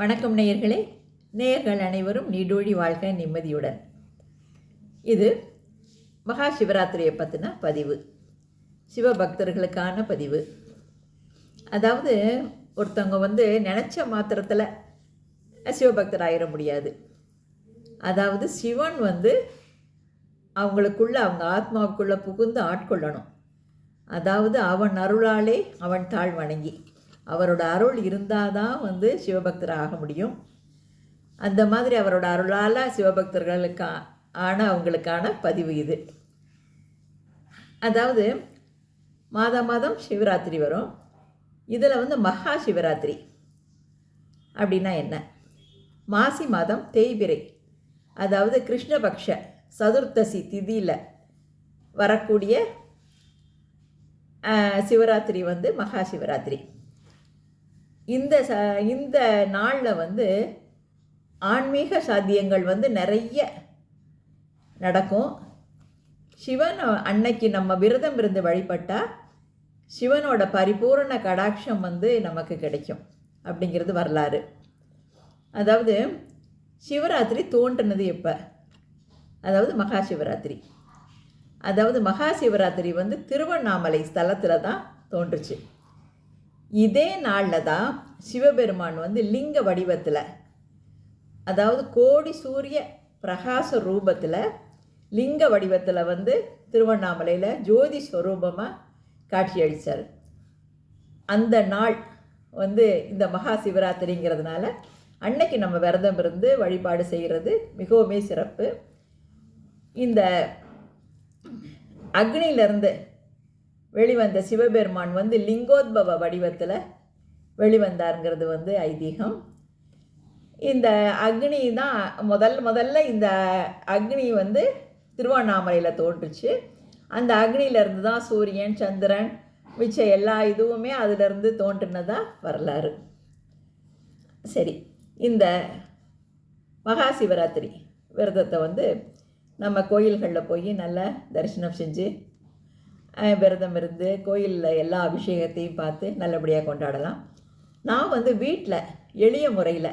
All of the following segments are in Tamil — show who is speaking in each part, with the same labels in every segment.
Speaker 1: வணக்கம் நேயர்களே நேயர்கள் அனைவரும் நீடோழி வாழ்க நிம்மதியுடன் இது மகா சிவராத்திரியை பற்றின பதிவு சிவபக்தர்களுக்கான பதிவு அதாவது ஒருத்தவங்க வந்து நினச்ச மாத்திரத்தில் சிவபக்தர் ஆயிட முடியாது அதாவது சிவன் வந்து அவங்களுக்குள்ளே அவங்க ஆத்மாவுக்குள்ளே புகுந்து ஆட்கொள்ளணும் அதாவது அவன் அருளாலே அவன் தாழ் வணங்கி அவரோட அருள் இருந்தால் தான் வந்து சிவபக்தர் ஆக முடியும் அந்த மாதிரி அவரோட அருளால் சிவபக்தர்களுக்கு ஆன அவங்களுக்கான பதிவு இது அதாவது மாதா மாதம் சிவராத்திரி வரும் இதில் வந்து மகா சிவராத்திரி அப்படின்னா என்ன மாசி மாதம் தேய்பிரை அதாவது கிருஷ்ணபக்ஷ சதுர்த்தசி திதியில் வரக்கூடிய சிவராத்திரி வந்து மகா சிவராத்திரி இந்த ச இந்த நாளில் வந்து ஆன்மீக சாத்தியங்கள் வந்து நிறைய நடக்கும் சிவன் அன்னைக்கு நம்ம விரதம் இருந்து வழிபட்டால் சிவனோட பரிபூர்ண கடாட்சம் வந்து நமக்கு கிடைக்கும் அப்படிங்கிறது வரலாறு அதாவது சிவராத்திரி தோன்றினது எப்போ அதாவது மகா சிவராத்திரி அதாவது மகா சிவராத்திரி வந்து திருவண்ணாமலை ஸ்தலத்தில் தான் தோன்றுச்சு இதே நாளில் தான் சிவபெருமான் வந்து லிங்க வடிவத்தில் அதாவது கோடி சூரிய பிரகாச ரூபத்தில் லிங்க வடிவத்தில் வந்து திருவண்ணாமலையில் ஜோதி ஸ்வரூபமாக காட்சியளித்தார் அந்த நாள் வந்து இந்த மகா சிவராத்திரிங்கிறதுனால அன்னைக்கு நம்ம விரதம் இருந்து வழிபாடு செய்கிறது மிகவுமே சிறப்பு இந்த அக்னியிலிருந்து வெளிவந்த சிவபெருமான் வந்து லிங்கோத்பவ வடிவத்தில் வெளிவந்தாருங்கிறது வந்து ஐதீகம் இந்த அக்னி தான் முதல் முதல்ல இந்த அக்னி வந்து திருவண்ணாமலையில் தோன்றுச்சு அந்த அக்னியிலேருந்து தான் சூரியன் சந்திரன் மிச்ச எல்லா இதுவுமே அதிலிருந்து தோன்றினதாக வரலாறு சரி இந்த மகா சிவராத்திரி விரதத்தை வந்து நம்ம கோயில்களில் போய் நல்லா தரிசனம் செஞ்சு விரதம் இருந்து கோயிலில் எல்லா அபிஷேகத்தையும் பார்த்து நல்லபடியாக கொண்டாடலாம் நான் வந்து வீட்டில் எளிய முறையில்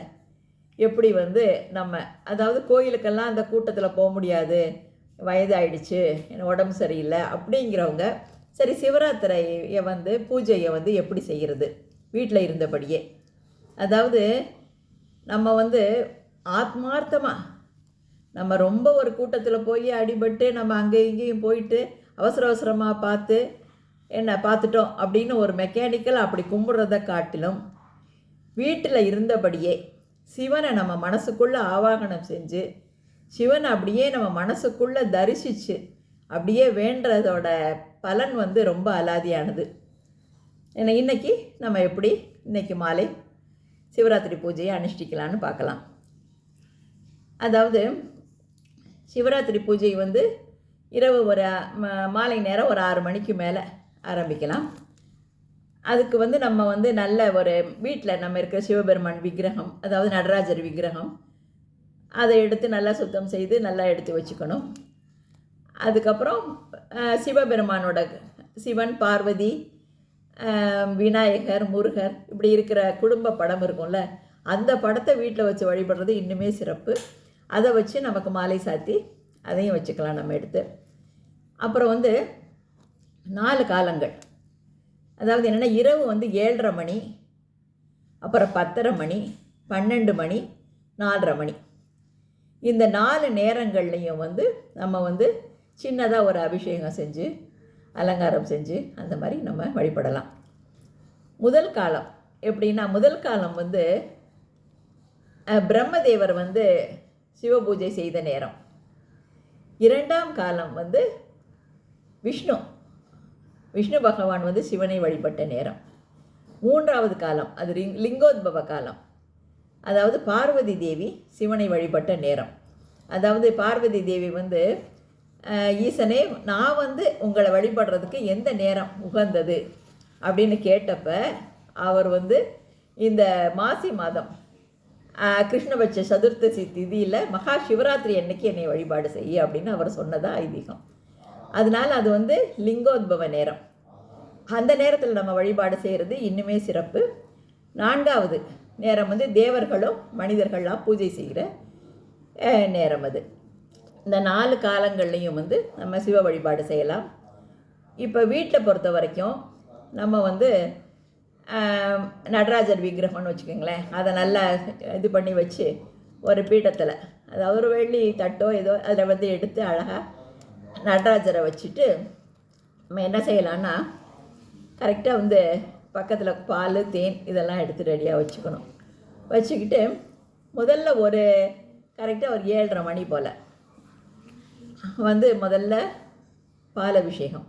Speaker 1: எப்படி வந்து நம்ம அதாவது கோயிலுக்கெல்லாம் அந்த கூட்டத்தில் போக முடியாது ஆயிடுச்சு எனக்கு உடம்பு சரியில்லை அப்படிங்கிறவங்க சரி சிவராத்திரியை வந்து பூஜையை வந்து எப்படி செய்கிறது வீட்டில் இருந்தபடியே அதாவது நம்ம வந்து ஆத்மார்த்தமாக நம்ம ரொம்ப ஒரு கூட்டத்தில் போய் அடிபட்டு நம்ம அங்கே இங்கேயும் போயிட்டு அவசர அவசரமாக பார்த்து என்ன பார்த்துட்டோம் அப்படின்னு ஒரு மெக்கானிக்கல் அப்படி கும்பிட்றத காட்டிலும் வீட்டில் இருந்தபடியே சிவனை நம்ம மனசுக்குள்ளே ஆவாகனம் செஞ்சு சிவனை அப்படியே நம்ம மனசுக்குள்ளே தரிசித்து அப்படியே வேண்டதோட பலன் வந்து ரொம்ப அலாதியானது இன்றைக்கி நம்ம எப்படி இன்றைக்கி மாலை சிவராத்திரி பூஜையை அனுஷ்டிக்கலான்னு பார்க்கலாம் அதாவது சிவராத்திரி பூஜை வந்து இரவு ஒரு மாலை நேரம் ஒரு ஆறு மணிக்கு மேலே ஆரம்பிக்கலாம் அதுக்கு வந்து நம்ம வந்து நல்ல ஒரு வீட்டில் நம்ம இருக்கிற சிவபெருமான் விக்கிரகம் அதாவது நடராஜர் விக்கிரகம் அதை எடுத்து நல்லா சுத்தம் செய்து நல்லா எடுத்து வச்சுக்கணும் அதுக்கப்புறம் சிவபெருமானோட சிவன் பார்வதி விநாயகர் முருகர் இப்படி இருக்கிற குடும்ப படம் இருக்கும்ல அந்த படத்தை வீட்டில் வச்சு வழிபடுறது இன்னுமே சிறப்பு அதை வச்சு நமக்கு மாலை சாத்தி அதையும் வச்சுக்கலாம் நம்ம எடுத்து அப்புறம் வந்து நாலு காலங்கள் அதாவது என்னென்னா இரவு வந்து ஏழரை மணி அப்புறம் பத்தரை மணி பன்னெண்டு மணி நாலரை மணி இந்த நாலு நேரங்கள்லையும் வந்து நம்ம வந்து சின்னதாக ஒரு அபிஷேகம் செஞ்சு அலங்காரம் செஞ்சு அந்த மாதிரி நம்ம வழிபடலாம் முதல் காலம் எப்படின்னா முதல் காலம் வந்து பிரம்மதேவர் வந்து சிவ பூஜை செய்த நேரம் இரண்டாம் காலம் வந்து விஷ்ணு விஷ்ணு பகவான் வந்து சிவனை வழிபட்ட நேரம் மூன்றாவது காலம் அது லிங் லிங்கோத்பவ காலம் அதாவது பார்வதி தேவி சிவனை வழிபட்ட நேரம் அதாவது பார்வதி தேவி வந்து ஈசனே நான் வந்து உங்களை வழிபடுறதுக்கு எந்த நேரம் உகந்தது அப்படின்னு கேட்டப்ப அவர் வந்து இந்த மாசி மாதம் கிருஷ்ணபட்ச சதுர்த்தசி திதியில் மகா சிவராத்திரி அன்னைக்கு என்னை வழிபாடு செய்ய அப்படின்னு அவர் சொன்னதாக ஐதீகம் அதனால் அது வந்து லிங்கோத்பவ நேரம் அந்த நேரத்தில் நம்ம வழிபாடு செய்கிறது இன்னுமே சிறப்பு நான்காவது நேரம் வந்து தேவர்களும் மனிதர்களாக பூஜை செய்கிற நேரம் அது இந்த நாலு காலங்கள்லேயும் வந்து நம்ம சிவ வழிபாடு செய்யலாம் இப்போ வீட்டில் பொறுத்த வரைக்கும் நம்ம வந்து நடராஜர் விக்கிரகம்னு வச்சுக்கோங்களேன் அதை நல்லா இது பண்ணி வச்சு ஒரு பீட்டத்தில் அதாவது ஒரு வெள்ளி தட்டோ ஏதோ அதில் வந்து எடுத்து அழகாக நடராஜரை வச்சுட்டு நம்ம என்ன செய்யலான்னா கரெக்டாக வந்து பக்கத்தில் பால் தேன் இதெல்லாம் எடுத்து ரெடியாக வச்சுக்கணும் வச்சுக்கிட்டு முதல்ல ஒரு கரெக்டாக ஒரு ஏழரை மணி போல் வந்து முதல்ல பால் அபிஷேகம்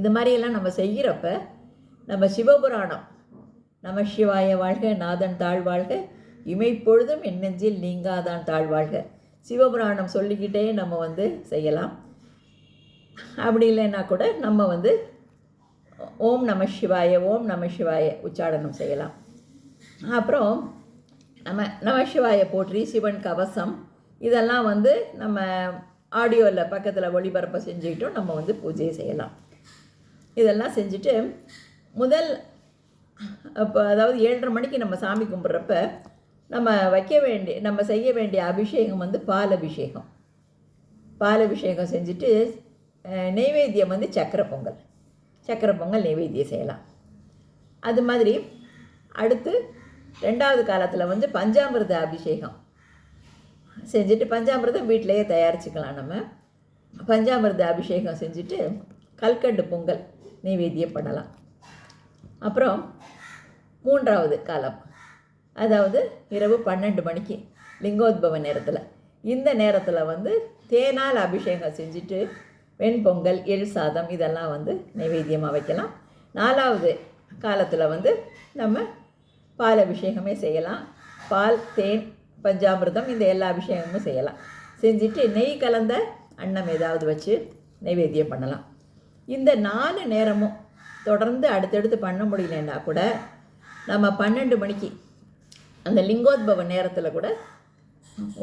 Speaker 1: இது மாதிரியெல்லாம் நம்ம செய்கிறப்ப நம்ம சிவபுராணம் நம சிவாய வாழ்க நாதன் தாழ்வாழ்க இமைப்பொழுதும் என் நெஞ்சில் நீங்காதான் தாழ்வாழ்க சிவபுராணம் சொல்லிக்கிட்டே நம்ம வந்து செய்யலாம் அப்படி இல்லைன்னா கூட நம்ம வந்து ஓம் நம சிவாய ஓம் நம சிவாய உச்சாடனம் செய்யலாம் அப்புறம் நம்ம நம சிவாய போற்றி சிவன் கவசம் இதெல்லாம் வந்து நம்ம ஆடியோவில் பக்கத்தில் ஒளிபரப்பை செஞ்சுக்கிட்டும் நம்ம வந்து பூஜையை செய்யலாம் இதெல்லாம் செஞ்சுட்டு முதல் இப்போ அதாவது ஏழரை மணிக்கு நம்ம சாமி கும்பிட்றப்ப நம்ம வைக்க வேண்டிய நம்ம செய்ய வேண்டிய அபிஷேகம் வந்து பால் அபிஷேகம் பால் அபிஷேகம் செஞ்சுட்டு நெய்வேத்தியம் வந்து சக்கரை பொங்கல் சக்கரை பொங்கல் நெய்வேத்தியம் செய்யலாம் அது மாதிரி அடுத்து ரெண்டாவது காலத்தில் வந்து பஞ்சாமிரத அபிஷேகம் செஞ்சுட்டு பஞ்சாமிரதம் வீட்டிலையே தயாரிச்சுக்கலாம் நம்ம பஞ்சாமிரத அபிஷேகம் செஞ்சுட்டு கல்கண்டு பொங்கல் நெய்வேத்தியம் பண்ணலாம் அப்புறம் மூன்றாவது காலம் அதாவது இரவு பன்னெண்டு மணிக்கு லிங்கோத்பவ நேரத்தில் இந்த நேரத்தில் வந்து தேனால் அபிஷேகம் செஞ்சுட்டு வெண்பொங்கல் எள் சாதம் இதெல்லாம் வந்து நைவேத்தியமாக வைக்கலாம் நாலாவது காலத்தில் வந்து நம்ம பால் அபிஷேகமே செய்யலாம் பால் தேன் பஞ்சாமிர்தம் இந்த எல்லா அபிஷேகமும் செய்யலாம் செஞ்சுட்டு நெய் கலந்த அன்னம் ஏதாவது வச்சு நைவேத்தியம் பண்ணலாம் இந்த நாலு நேரமும் தொடர்ந்து அடுத்தடுத்து பண்ண முடியலன்னா கூட நம்ம பன்னெண்டு மணிக்கு அந்த லிங்கோத்பவ நேரத்தில் கூட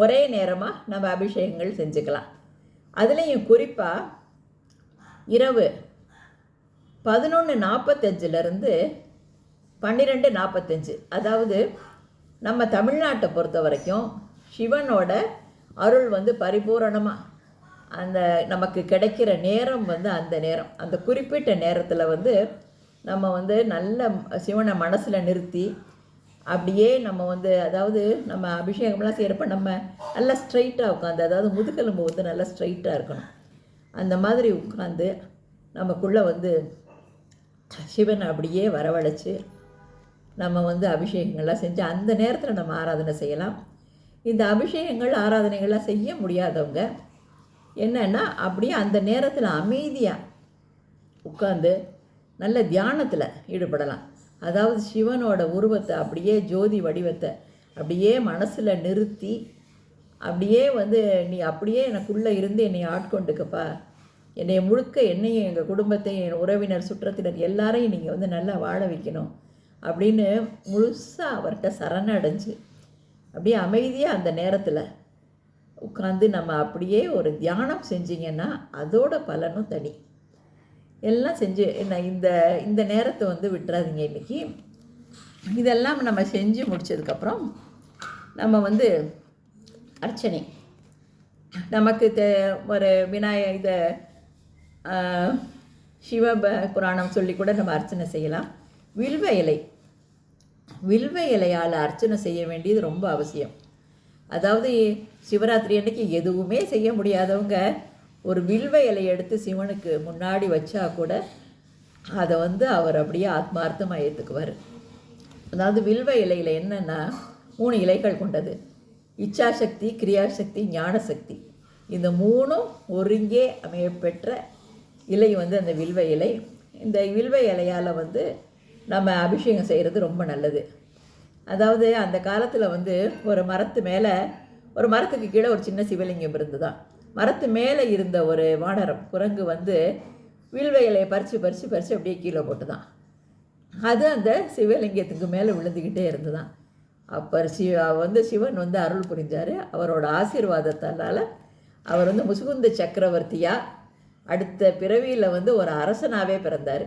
Speaker 1: ஒரே நேரமாக நம்ம அபிஷேகங்கள் செஞ்சுக்கலாம் அதுலேயும் குறிப்பாக இரவு பதினொன்று நாற்பத்தஞ்சிலருந்து பன்னிரெண்டு நாற்பத்தஞ்சு அதாவது நம்ம தமிழ்நாட்டை பொறுத்த வரைக்கும் சிவனோட அருள் வந்து பரிபூரணமாக அந்த நமக்கு கிடைக்கிற நேரம் வந்து அந்த நேரம் அந்த குறிப்பிட்ட நேரத்தில் வந்து நம்ம வந்து நல்ல சிவனை மனசில் நிறுத்தி அப்படியே நம்ம வந்து அதாவது நம்ம அபிஷேகம்லாம் செய்கிறப்ப நம்ம நல்லா ஸ்ட்ரைட்டாக உட்காந்து அதாவது முதுகெலும்பு வந்து நல்லா ஸ்ட்ரைட்டாக இருக்கணும் அந்த மாதிரி உட்காந்து நமக்குள்ளே வந்து சிவனை அப்படியே வரவழைச்சி நம்ம வந்து அபிஷேகங்கள்லாம் செஞ்சு அந்த நேரத்தில் நம்ம ஆராதனை செய்யலாம் இந்த அபிஷேகங்கள் ஆராதனைகள்லாம் செய்ய முடியாதவங்க என்னென்னா அப்படியே அந்த நேரத்தில் அமைதியாக உட்காந்து நல்ல தியானத்தில் ஈடுபடலாம் அதாவது சிவனோட உருவத்தை அப்படியே ஜோதி வடிவத்தை அப்படியே மனசில் நிறுத்தி அப்படியே வந்து நீ அப்படியே எனக்குள்ளே இருந்து என்னை ஆட்கொண்டுக்கப்பா என்னை முழுக்க என்னையும் எங்கள் குடும்பத்தையும் என் உறவினர் சுற்றத்தினர் எல்லாரையும் நீங்கள் வந்து நல்லா வாழ வைக்கணும் அப்படின்னு முழுசாக அவர்கிட்ட சரணடைஞ்சு அப்படியே அமைதியாக அந்த நேரத்தில் உட்காந்து நம்ம அப்படியே ஒரு தியானம் செஞ்சிங்கன்னா அதோட பலனும் தனி எல்லாம் செஞ்சு என்ன இந்த இந்த நேரத்தை வந்து விட்டுறாதீங்க இன்றைக்கி இதெல்லாம் நம்ம செஞ்சு முடித்ததுக்கப்புறம் நம்ம வந்து அர்ச்சனை நமக்கு தே ஒரு விநாய இதை சிவ புராணம் சொல்லி கூட நம்ம அர்ச்சனை செய்யலாம் வில்வ இலை வில்வ இலையால் அர்ச்சனை செய்ய வேண்டியது ரொம்ப அவசியம் அதாவது சிவராத்திரி அன்னைக்கு எதுவுமே செய்ய முடியாதவங்க ஒரு வில்வ இலை எடுத்து சிவனுக்கு முன்னாடி வச்சா கூட அதை வந்து அவர் அப்படியே ஆத்மார்த்தமாக ஏற்றுக்குவார் அதாவது வில்வ இலையில் என்னென்னா மூணு இலைகள் கொண்டது இச்சாசக்தி கிரியாசக்தி ஞானசக்தி இந்த மூணும் ஒருங்கே அமையப்பெற்ற இலை வந்து அந்த வில்வ இலை இந்த வில்வ இலையால் வந்து நம்ம அபிஷேகம் செய்கிறது ரொம்ப நல்லது அதாவது அந்த காலத்தில் வந்து ஒரு மரத்து மேலே ஒரு மரத்துக்கு கீழே ஒரு சின்ன சிவலிங்கம் இருந்து தான் மரத்து மேலே இருந்த ஒரு வானரம் குரங்கு வந்து வில்வ இலையை பறித்து பறித்து பறித்து அப்படியே கீழே போட்டு தான் அது அந்த சிவலிங்கத்துக்கு மேலே விழுந்துக்கிட்டே தான் அப்போ சிவ வந்து சிவன் வந்து அருள் புரிஞ்சார் அவரோட ஆசீர்வாதத்தினால அவர் வந்து முசுகுந்த சக்கரவர்த்தியாக அடுத்த பிறவியில் வந்து ஒரு அரசனாகவே பிறந்தார்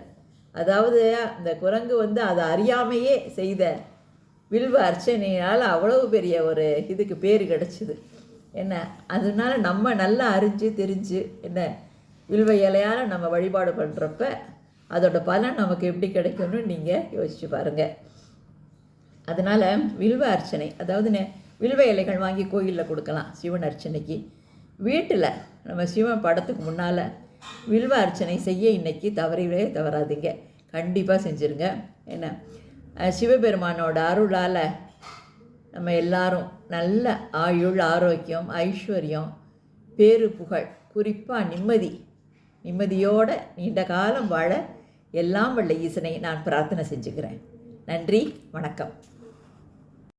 Speaker 1: அதாவது அந்த குரங்கு வந்து அதை அறியாமையே செய்த வில்வ அர்ச்சனையால் அவ்வளவு பெரிய ஒரு இதுக்கு பேர் கிடச்சிது என்ன அதனால நம்ம நல்லா அறிஞ்சு தெரிஞ்சு என்ன வில்வ இலையால் நம்ம வழிபாடு பண்ணுறப்ப அதோட பலன் நமக்கு எப்படி கிடைக்கும்னு நீங்கள் யோசிச்சு பாருங்கள் அதனால் வில்வ அர்ச்சனை அதாவது வில்வ இலைகள் வாங்கி கோயிலில் கொடுக்கலாம் சிவன் அர்ச்சனைக்கு வீட்டில் நம்ம சிவன் படத்துக்கு முன்னால் வில்வ அர்ச்சனை செய்ய இன்றைக்கி தவறவே தவறாதீங்க கண்டிப்பாக செஞ்சுருங்க என்ன சிவபெருமானோட அருளால் நம்ம எல்லாரும் நல்ல ஆயுள் ஆரோக்கியம் ஐஸ்வர்யம் பேரு புகழ் குறிப்பாக நிம்மதி நிம்மதியோடு நீண்ட காலம் வாழ எல்லாம் வல்ல ஈசனை நான் பிரார்த்தனை செஞ்சுக்கிறேன் நன்றி வணக்கம்